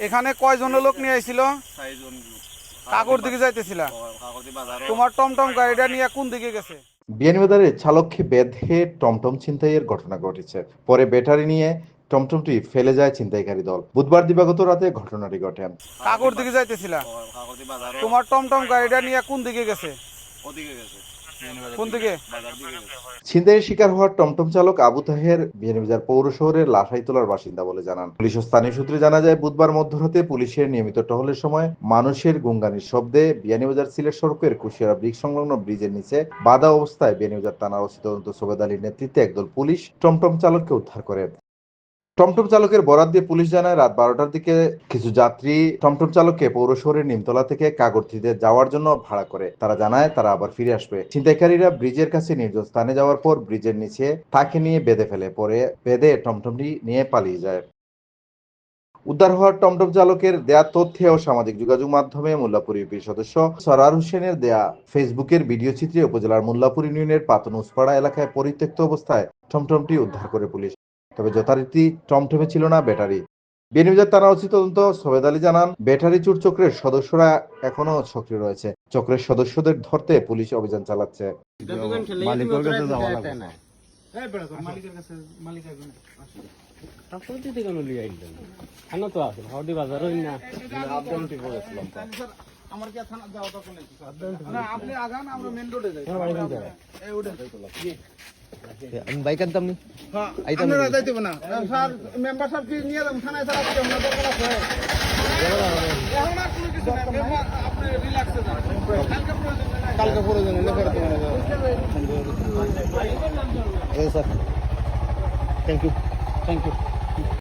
এখানে কয়জনের লোক নিয়ে আইছিল? কাকুর দিকে যাইতেছিলা? তোমার টমটম গাড়িটা নিয়ে কোন দিকে গেছে? বিয়ানীবাজারে চালককে বেঁধে টমটম ছিনতাইয়ের ঘটনা ঘটেছে। পরে ব্যাটারি নিয়ে টমটমটি ফেলে যায় ছিনতাইকারী দল। বুধবার দিবাগত রাতে ঘটনাটি ঘটে। কাকুর দিকে যাইতেছিলা? তোমার টমটম গাড়িটা নিয়ে কোন দিকে গেছে? ওদিকে গেছে। কোন ছিনতাইয়ের শিকার টমটম চালক আবু তাহের বিয়ানীবাজার পৌর শহরের লাঠাইতলার বাসিন্দা বলে জানান পুলিশ স্থানীয় সূত্রে জানা যায়, বুধবার মধ্যরাতে পুলিশের নিয়মিত টহলের সময় মানুষের গুঙ্গানির শব্দে বিয়ানীবাজার সিলেট সড়কের কুশিয়ারা ব্রিজ সংলগ্ন ব্রিজের নিচে বাধা অবস্থায় বিয়ানীবাজার থানার ওসি তদন্ত সোবেদ আলীর নেতৃত্বে একদল পুলিশ টমটম চালককে উদ্ধার করে। টমটম চালকের বরাত দিয়ে পুলিশ জানায়, রাত বারোটার দিকে কিছু যাত্রী টমটম চালককে পৌর শহরের নিমতলা থেকে কাগরথিতে যাওয়ার জন্য ভাড়া করে। তারা জানায়, তারা আবার ফিরে আসবে। ছিনতাইকারীরা ব্রিজের কাছে নির্জন স্থানে যাওয়ার পর ব্রিজের নিচে তাকে নিয়ে বেঁধে ফেলে, পরে বেঁধে টমটমটি নিয়ে পালিয়ে যায়। উদ্ধার হওয়ার টমটম চালকের দেয়া তথ্যে ও সামাজিক যোগাযোগ মাধ্যমে মোল্লাপুর ইউপির সদস্য সরার হোসেনের দেয়া ফেসবুকের ভিডিও চিত্রে উপজেলার মোল্লাপুর ইউনিয়নের পাতন উসপাড়া এলাকায় পরিত্যক্ত অবস্থায় টমটমটি উদ্ধার করে পুলিশ। তবে যথারীতি টমটমে ছিল না ব্যাটারি। বিএনবিজার তারা উচিত তদন্ত সবেদ আলী জানান ব্যাটারি চুর চক্রের সদস্যরা এখনও সক্রিয় রয়েছে। চক্রের সদস্যদের ধরতে পুলিশ অভিযান চালাচ্ছে। মালিকের কাছে যাওয়া লাগবে কাপড় দিতে কেন লিয়ে আইলেন কেন তো আছে হাওড়ি বাজার হই না আবদানটি করেছিলাম তো। আমার কি থানা যাওয়া দরকার নেই না আপনি আগান আমরা মেন রোডে যাই এই উঠেন আমি বাইক আনতাম নি হ্যাঁ আইতাম আপনারা না। যাইতে হবে না স্যার মেম্বার সাহেব কি নিয়ে যাবেন থানায় স্যার আপনি আমরা দরকার আছে এখন আর কোনো কিছু নাই মেম্বার আপনি রিল্যাক্সে যান কালকে প্রয়োজন কালকে প্রয়োজন হলে ফেরত নিয়ে যাবো sir thank you thank you